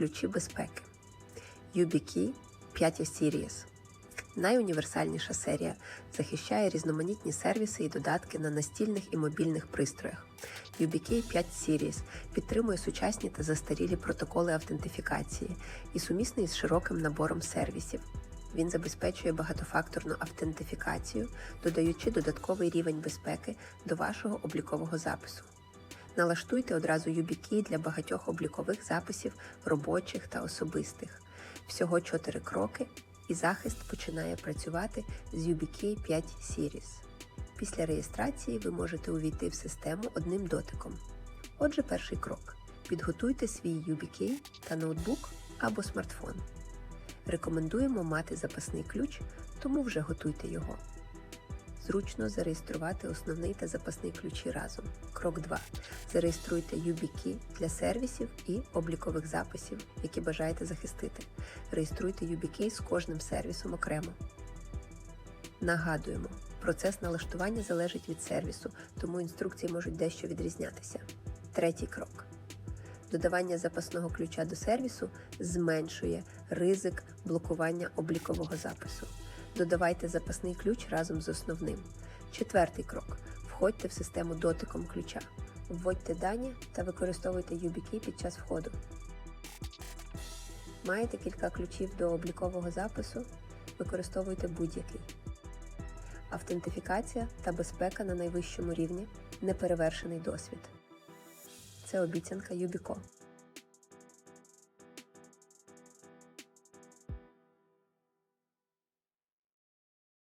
Ключі безпеки. YubiKey 5 Series. Найуніверсальніша серія захищає різноманітні сервіси і додатки на настільних і мобільних пристроях. YubiKey 5 Series підтримує сучасні та застарілі протоколи автентифікації і сумісний з широким набором сервісів. Він забезпечує багатофакторну автентифікацію, додаючи додатковий рівень безпеки до вашого облікового запису. Налаштуйте одразу YubiKey для багатьох облікових записів, робочих та особистих. Всього 4 кроки, і захист починає працювати з YubiKey 5 Series. Після реєстрації ви можете увійти в систему одним дотиком. Отже, перший крок. Підготуйте свій YubiKey та ноутбук або смартфон. Рекомендуємо мати запасний ключ, тому вже готуйте його. Зручно зареєструвати основний та запасний ключі разом. Крок 2. Зареєструйте YubiKey для сервісів і облікових записів, які бажаєте захистити. Реєструйте YubiKey з кожним сервісом окремо. Нагадуємо, процес налаштування залежить від сервісу, тому інструкції можуть дещо відрізнятися. Третій крок. Додавання запасного ключа до сервісу зменшує ризик блокування облікового запису. Додавайте запасний ключ разом з основним. Четвертий крок. Входьте в систему дотиком ключа. Вводьте дані та використовуйте YubiKey під час входу. Маєте кілька ключів до облікового запису? Використовуйте будь-який. Автентифікація та безпека на найвищому рівні неперевершений досвід. Це обіцянка Юбіко.